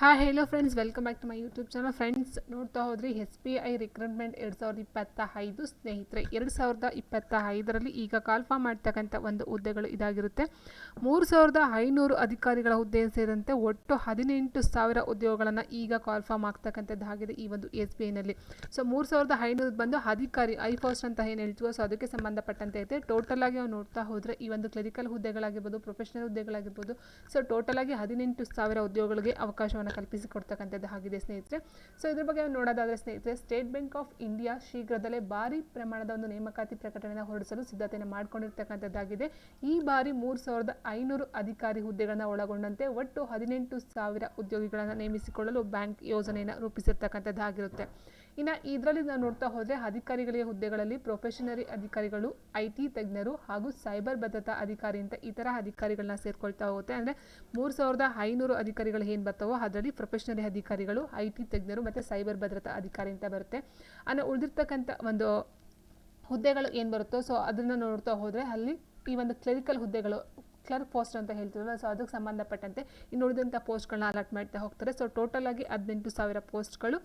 Hi hello friends welcome back to my YouTube channel friends ನೋಡ್ತಾ ಹೋದ್ರಿ S B I recruitment ಎರಡು ಸಾವಿರದ ಇಪ್ಪತ್ತ ಐದು ಸ್ನೇಹಿತರೆ, ಎರಡು ಸಾವಿರದ ಇಪ್ಪತ್ತ ಐದರಲ್ಲಿ ಈಗ ಕಾಲ್ಫಾರ್ಮ್ ಮಾಡ್ತಕ್ಕಂಥ ಒಂದು ಹುದ್ದೆಗಳು ಇದಾಗಿರುತ್ತೆ. ಮೂರು ಸಾವಿರದ ಐನೂರು ಅಧಿಕಾರಿಗಳ ಹುದ್ದೆ ಸೇರಿದಂತೆ ಒಟ್ಟು ಹದಿನೆಂಟು ಸಾವಿರ ಉದ್ಯೋಗಗಳನ್ನು ಈಗ ಕಾಲ್ಫಾರ್ಮ್ ಆಗ್ತಕ್ಕಂಥದ್ದಾಗಿದೆ ಈ ಒಂದು ಎಸ್ ಬಿ ಐನಲ್ಲಿ ಸೊ ಮೂರು ಸಾವಿರದ ಐನೂರು ಬಂದು ಅಧಿಕಾರಿ ಐ ಫೋಸ್ಟ್ ಅಂತ ಏನು ಹೇಳ್ತೀವೋ ಸೊ ಅದಕ್ಕೆ ಸಂಬಂಧಪಟ್ಟಂತೆ ಐತೆ. ಟೋಟಲ್ ಆಗಿ ನಾವು ನೋಡ್ತಾ ಹೋದರೆ ಈ ಒಂದು ಕ್ಲಿನಿಕಲ್ ಹುದ್ದೆಗಳಾಗಿರ್ಬೋದು ಪ್ರೊಫೆಷನಲ್ ಹುದ್ದೆಗಳಾಗಿರ್ಬೋದು ಸೊ ಟೋಟಲ್ ಆಗಿ ಹದಿನೆಂಟು ಸಾವಿರ ಉದ್ಯೋಗಗಳಿಗೆ ಅವಕಾಶವನ್ನು ಕಲ್ಪಿಸಿಕೊಡ್ತಕ್ಕಂಥದ್ದು ಆಗಿದೆ ಸ್ನೇಹಿತರೆ. ಸೊ ಇದ್ರ ಬಗ್ಗೆ ನೋಡೋದಾದರೆ ಸ್ನೇಹಿತರೆ ಸ್ಟೇಟ್ ಬ್ಯಾಂಕ್ ಆಫ್ ಇಂಡಿಯಾ ಶೀಘ್ರದಲ್ಲೇ ಭಾರಿ ಪ್ರಮಾಣದ ಒಂದು ನೇಮಕಾತಿ ಪ್ರಕಟಣೆಯನ್ನು ಹೊರಡಿಸಲು ಸಿದ್ಧತೆಯನ್ನು ಮಾಡಿಕೊಂಡಿರ್ತಕ್ಕಂಥದ್ದಾಗಿದೆ. ಈ ಬಾರಿ ಮೂರು ಸಾವಿರದ ಐನೂರು ಅಧಿಕಾರಿ ಹುದ್ದೆಗಳನ್ನು ಒಳಗೊಂಡಂತೆ ಒಟ್ಟು ಹದಿನೆಂಟು ಸಾವಿರ ಉದ್ಯೋಗಿಗಳನ್ನು ನೇಮಿಸಿಕೊಳ್ಳಲು ಬ್ಯಾಂಕ್ ಯೋಜನೆಯನ್ನು ರೂಪಿಸಿರ್ತಕ್ಕಂಥದ್ದಾಗಿರುತ್ತೆ. ಇನ್ನು ಇದರಲ್ಲಿ ನಾವು ನೋಡ್ತಾ ಹೋದರೆ ಅಧಿಕಾರಿಗಳಿಗೆ ಹುದ್ದೆಗಳಲ್ಲಿ ಪ್ರೊಫೆಷನರಿ ಅಧಿಕಾರಿಗಳು ಐ ಟಿ ತಜ್ಞರು ಹಾಗೂ ಸೈಬರ್ ಭದ್ರತಾ ಅಧಿಕಾರಿ ಅಂತ ಈ ಥರ ಅಧಿಕಾರಿಗಳನ್ನ ಸೇರ್ಕೊಳ್ತಾ ಹೋಗುತ್ತೆ. ಅಂದರೆ ಮೂರು ಸಾವಿರದ ಐನೂರು ಅಧಿಕಾರಿಗಳು ಏನು ಬರ್ತಾವೋ ಅದರಲ್ಲಿ ಪ್ರೊಫೆಷನರಿ ಅಧಿಕಾರಿಗಳು ಐ ಟಿ ತಜ್ಞರು ಮತ್ತು ಸೈಬರ್ ಭದ್ರತಾ ಅಧಿಕಾರಿ ಅಂತ ಬರುತ್ತೆ. ಅನ್ನ ಉಳಿದಿರ್ತಕ್ಕಂಥ ಒಂದು ಹುದ್ದೆಗಳು ಏನು ಬರುತ್ತೋ ಸೊ ಅದನ್ನು ನೋಡ್ತಾ ಹೋದರೆ ಅಲ್ಲಿ ಈ ಒಂದು ಕ್ಲರಿಕಲ್ ಹುದ್ದೆಗಳು ಕ್ಲರ್ಕ್ ಪೋಸ್ಟ್ ಅಂತ ಹೇಳ್ತೀವಲ್ಲ ಸೊ ಅದಕ್ಕೆ ಸಂಬಂಧಪಟ್ಟಂತೆ ಇನ್ನು ಉಳಿದಂಥ ಪೋಸ್ಟ್ಗಳನ್ನ ಅಲಾಟ್ ಮಾಡ್ತಾ ಹೋಗ್ತಾರೆ. ಸೊ ಟೋಟಲ್ ಆಗಿ ಹದಿನೆಂಟು ಸಾವಿರ ಪೋಸ್ಟ್ಗಳು,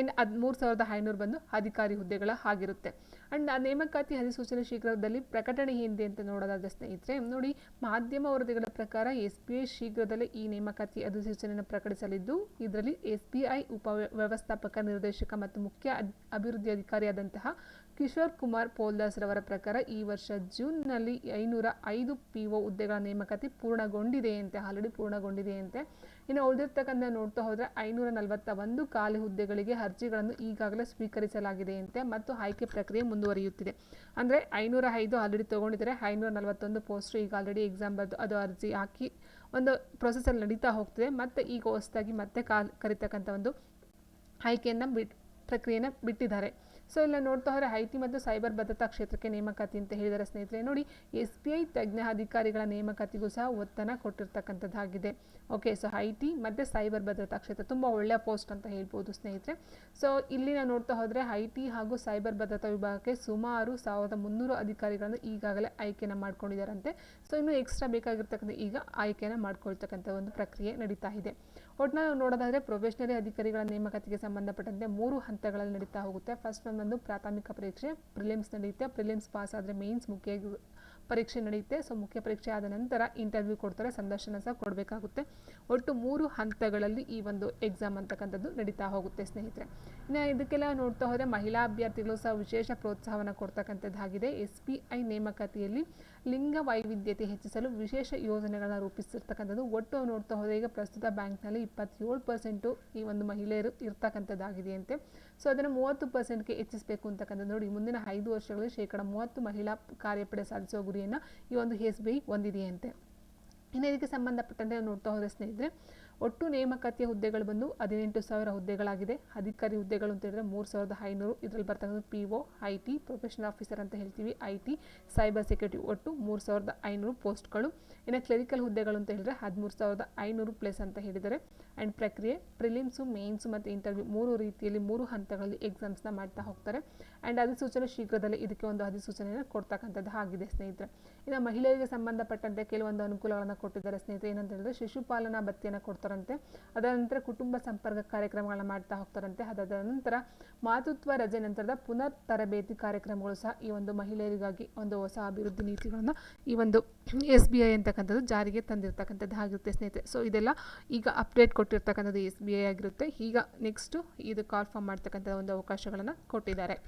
ಇನ್ನು ಹದಿಮೂರು ಸಾವಿರದ ಐನೂರು ಬಂದು ಅಧಿಕಾರಿ ಹುದ್ದೆಗಳ ಆಗಿರುತ್ತೆ ಆ್ಯಂಡ್ ಆ ನೇಮಕಾತಿ ಅಧಿಸೂಚನೆ ಶೀಘ್ರದಲ್ಲಿ ಪ್ರಕಟಣೆ ಹಿಂದೆ ಅಂತ ನೋಡೋದಾದ ಸ್ನೇಹಿತರೆ, ನೋಡಿ ಮಾಧ್ಯಮ ವರದಿಗಳ ಪ್ರಕಾರ ಎಸ್ ಬಿ ಐ ಶೀಘ್ರದಲ್ಲೇ ಈ ನೇಮಕಾತಿ ಅಧಿಸೂಚನೆಯನ್ನು ಪ್ರಕಟಿಸಲಿದ್ದು, ಇದರಲ್ಲಿ ಎಸ್ ಬಿ ಐ ಉಪ ವ್ಯವಸ್ಥಾಪಕ ನಿರ್ದೇಶಕ ಮತ್ತು ಮುಖ್ಯ ಅಭಿವೃದ್ಧಿ ಅಧಿಕಾರಿಯಾದಂತಹ ಕಿಶೋರ್ ಕುಮಾರ್ ಪೋಲ್ದಾಸ್ರವರ ಪ್ರಕಾರ ಈ ವರ್ಷ ಜೂನ್ನಲ್ಲಿ ಐನೂರ ಐದು ಪಿ ಒ ಹುದ್ದೆಗಳ ನೇಮಕಾತಿ ಪೂರ್ಣಗೊಂಡಿದೆಯಂತೆ ಆಲ್ರೆಡಿ ಪೂರ್ಣಗೊಂಡಿದೆಯಂತೆ. ಇನ್ನು ಉಳಿದಿರ್ತಕ್ಕಂಥ ನೋಡ್ತಾ ಹೋದರೆ ಐನೂರ ನಲವತ್ತ ಒಂದು ಖಾಲಿ ಹುದ್ದೆಗಳಿಗೆ ಅರ್ಜಿಗಳನ್ನು ಈಗಾಗಲೇ ಸ್ವೀಕರಿಸಲಾಗಿದೆಯಂತೆ ಮತ್ತು ಆಯ್ಕೆ ಪ್ರಕ್ರಿಯೆ ಮುಂದುವರಿಯುತ್ತಿದೆ. ಅಂದರೆ ಐನೂರ ಐದು ಆಲ್ರೆಡಿ ತೊಗೊಂಡಿದ್ದಾರೆ ಐನೂರ ನಲವತ್ತೊಂದು ಪೋಸ್ಟು ಈಗ ಆಲ್ರೆಡಿ ಎಕ್ಸಾಮ್ ಬರೆದು ಅದು ಅರ್ಜಿ ಹಾಕಿ ಒಂದು ಪ್ರೊಸೆಸಲ್ಲಿ ನಡೀತಾ ಹೋಗ್ತಿದೆ. ಮತ್ತು ಈಗ ಹೊಸದಾಗಿ ಮತ್ತೆ ಕಾಲ್ ಕರಿತಕ್ಕಂಥ ಒಂದು ಆಯ್ಕೆಯನ್ನು ಬಿಟ್ ಪ್ರಕ್ರಿಯೆನ ಬಿಟ್ಟಿದ್ದಾರೆ. ಸೊ ಇಲ್ಲ, ನೋಡ್ತಾ ಹೋದರೆ ಐ ಟಿ ಮತ್ತು ಸೈಬರ್ ಭದ್ರತಾ ಕ್ಷೇತ್ರಕ್ಕೆ ನೇಮಕಾತಿ ಅಂತ ಹೇಳಿದರೆ ಸ್ನೇಹಿತರೆ. ನೋಡಿ ಎಸ್ ಬಿ ಐ ತಜ್ಞ ಅಧಿಕಾರಿಗಳ ನೇಮಕಾತಿಗೂ ಸಹ ಒತ್ತನ್ನು ಕೊಟ್ಟಿರ್ತಕ್ಕಂಥದ್ದಾಗಿದೆ. ಓಕೆ, ಸೊ ಐ ಟಿ ಮತ್ತು ಸೈಬರ್ ಭದ್ರತಾ ಕ್ಷೇತ್ರ ತುಂಬ ಒಳ್ಳೆಯ ಪೋಸ್ಟ್ ಅಂತ ಹೇಳ್ಬೋದು ಸ್ನೇಹಿತರೆ. ಸೊ ಇಲ್ಲಿ ನಾವು ನೋಡ್ತಾ ಹೋದರೆ ಐ ಟಿ ಹಾಗೂ ಸೈಬರ್ ಭದ್ರತಾ ವಿಭಾಗಕ್ಕೆ ಸುಮಾರು ಸಾವಿರದ ಮುನ್ನೂರು ಅಧಿಕಾರಿಗಳನ್ನು ಈಗಾಗಲೇ ಆಯ್ಕೆಯನ್ನು ಮಾಡ್ಕೊಂಡಿದ್ದಾರಂತೆ. ಸೊ, ಇನ್ನು ಎಕ್ಸ್ಟ್ರಾ ಬೇಕಾಗಿರ್ತಕ್ಕಂಥ ಈಗ ಆಯ್ಕೆಯನ್ನು ಮಾಡ್ಕೊಳ್ತಕ್ಕಂಥ ಒಂದು ಪ್ರಕ್ರಿಯೆ ನಡೀತಾ ಇದೆ. ಒಟ್ಟು ನಾವು ನೋಡೋದಾದರೆ ಪ್ರೊಫೆಷನರಿ ಅಧಿಕಾರಿಗಳ ನೇಮಕಾತಿಗೆ ಸಂಬಂಧಪಟ್ಟಂತೆ ಮೂರು ಹಂತಗಳಲ್ಲಿ ನಡೀತಾ ಹೋಗುತ್ತೆ. ಫಸ್ಟ್ ಒಂದು ಪ್ರಾಥಮಿಕ ಪರೀಕ್ಷೆ ಪ್ರಿಲಿಮ್ಸ್ ನಡೆಯುತ್ತೆ. ಪ್ರಿಲಿಮ್ಸ್ ಪಾಸ್ ಆದರೆ ಮೇನ್ಸ್ ಮುಖ್ಯ ಪರೀಕ್ಷೆ ನಡೆಯುತ್ತೆ. ಸೊ ಮುಖ್ಯ ಪರೀಕ್ಷೆ ಆದ ನಂತರ ಇಂಟರ್ವ್ಯೂ ಕೊಡ್ತಾರೆ. ಸಂದರ್ಶನ ಸಹ ಕೊಡಬೇಕಾಗುತ್ತೆ. ಒಟ್ಟು ಮೂರು ಹಂತಗಳಲ್ಲಿ ಈ ಒಂದು ಎಕ್ಸಾಮ್ ಅಂತಕ್ಕಂಥದ್ದು ನಡೀತಾ ಹೋಗುತ್ತೆ ಸ್ನೇಹಿತರೆ. ಇನ್ನು ಇದಕ್ಕೆಲ್ಲ ನೋಡ್ತಾ ಹೋದರೆ ಮಹಿಳಾ ಅಭ್ಯರ್ಥಿಗಳು ಸಹ ವಿಶೇಷ ಪ್ರೋತ್ಸಾಹವನ್ನು ಕೊಡ್ತಕ್ಕಂಥದ್ದಾಗಿದೆ ಎಸ್ ಪಿ ಐ ನೇಮಕಾತಿಯಲ್ಲಿ ಲಿಂಗ ವೈವಿಧ್ಯತೆ ಹೆಚ್ಚಿಸಲು ವಿಶೇಷ ಯೋಜನೆಗಳನ್ನು ರೂಪಿಸಿರ್ತಕ್ಕಂಥದ್ದು. ಒಟ್ಟು ನೋಡ್ತಾ ಹೋದರೆ ಈಗ ಪ್ರಸ್ತುತ ಬ್ಯಾಂಕ್ನಲ್ಲಿ ಇಪ್ಪತ್ತೇಳು ಪರ್ಸೆಂಟು ಈ ಒಂದು ಮಹಿಳೆಯರು ಇರ್ತಕ್ಕಂಥದ್ದಾಗಿದೆಯಂತೆ ಸೊ ಅದನ್ನು ಮೂವತ್ತು ಪರ್ಸೆಂಟ್ಗೆ ಹೆಚ್ಚಿಸಬೇಕು ಅಂತಕ್ಕಂಥದ್ದು ನೋಡಿ. ಮುಂದಿನ ಐದು ವರ್ಷಗಳಲ್ಲಿ ಶೇಕಡ ಮೂವತ್ತು ಮಹಿಳಾ ಕಾರ್ಯಪಡೆ ಸಾಧಿಸುವ ಗುರಿಯನ್ನು ಈ ಒಂದು ಎಸ್ ಬಿ ಐ ಹೊಂದಿದೆಯಂತೆ. ಇನ್ನು ಇದಕ್ಕೆ ಸಂಬಂಧಪಟ್ಟಂತೆ ನೋಡ್ತಾ ಹೋದರೆ ಸ್ನೇಹಿತರೆ ಒಟ್ಟು ನೇಮಕಾತಿಯ ಹುದ್ದೆಗಳು ಬಂದು ಹದಿನೆಂಟು ಸಾವಿರ ಹುದ್ದೆಗಳಾಗಿದೆ. ಅಧಿಕಾರಿ ಹುದ್ದೆಗಳು ಅಂತ ಹೇಳಿದ್ರೆ ಮೂರು ಸಾವಿರದ ಐನೂರು. ಇದರಲ್ಲಿ ಬರ್ತಕ್ಕಂಥ P O I T professional officer ಅಂತ ಹೇಳ್ತೀವಿ. ಐ ಟಿ ಸೈಬರ್ ಸೆಕ್ಯೂರಿಟಿ ಒಟ್ಟು ಮೂರು ಸಾವಿರದ ಐನೂರು ಪೋಸ್ಟ್ಗಳು. ಇನ್ನು ಕ್ಲರಿಕಲ್ ಹುದ್ದೆಗಳು ಅಂತ ಹೇಳಿದ್ರೆ ಹದಿಮೂರು ಸಾವಿರದ ಐನೂರು ಪ್ಲೇಸ್ ಅಂತ ಹೇಳಿದ್ದಾರೆ. ಆ್ಯಂಡ್ ಪ್ರಕ್ರಿಯೆ ಪ್ರಿಲಿಮ್ಸು ಮೇನ್ಸು ಮತ್ತು ಇಂಟರ್ವ್ಯೂ ಮೂರು ರೀತಿಯಲ್ಲಿ ಮೂರು ಹಂತಗಳಲ್ಲಿ ಎಕ್ಸಾಮ್ಸ್ನ ಮಾಡ್ತಾ ಹೋಗ್ತಾರೆ. ಆ್ಯಂಡ್ ಅಧಿಸೂಚನೆ ಶೀಘ್ರದಲ್ಲೇ ಇದಕ್ಕೆ ಒಂದು ಅಧಿಸೂಚನೆಯನ್ನು ಕೊಡ್ತಕ್ಕಂಥದ್ದು ಆಗಿದೆ ಸ್ನೇಹಿತರೆ. ಇನ್ನು ಮಹಿಳೆಯರಿಗೆ ಸಂಬಂಧಪಟ್ಟಂತೆ ಕೆಲವೊಂದು ಅನುಕೂಲಗಳನ್ನು ಕೊಟ್ಟಿದ್ದಾರೆ ಸ್ನೇಹಿತರೆ. ಏನಂತ ಹೇಳಿದ್ರೆ ಶಿಶುಪಾಲನಾ ಭತ್ಯೆಯನ್ನು ಕೊಡ್ತಾರಂತೆ ಅದರ ನಂತರ ಕುಟುಂಬ ಸಂಪರ್ಕ ಕಾರ್ಯಕ್ರಮಗಳನ್ನ ಮಾಡ್ತಾ ಹೋಗ್ತಾರಂತೆ. ಅದಾದ ನಂತರ ಮಾತೃತ್ವ ರಜೆ ನಂತರದ ಪುನರ್ ತರಬೇತಿ ಕಾರ್ಯಕ್ರಮಗಳು ಸಹ ಈ ಒಂದು ಮಹಿಳೆಯರಿಗಾಗಿ ಒಂದು ಹೊಸ ಅಭಿವೃದ್ಧಿ ನೀತಿಗಳನ್ನು ಈ ಒಂದು ಎಸ್ ಬಿ ಐ ಅಂತಕ್ಕಂಥದ್ದು ಜಾರಿಗೆ ತಂದಿರತಕ್ಕಂಥದ್ದು ಆಗಿರುತ್ತೆ ಸ್ನೇಹಿತರೆ. ಸೊ ಇದೆಲ್ಲ ಈಗ ಅಪ್ಡೇಟ್ ಕೊಟ್ಟಿರ್ತಕ್ಕಂಥದ್ದು ಎಸ್ ಬಿ ಐ ಆಗಿರುತ್ತೆ. ಈಗ ನೆಕ್ಸ್ಟು ಇದು ಕಾಲ್ ಫಾರ್ಮ್ ಮಾಡ್ತಕ್ಕಂಥ ಒಂದು ಅವಕಾಶಗಳನ್ನು ಕೊಟ್ಟಿದ್ದಾರೆ.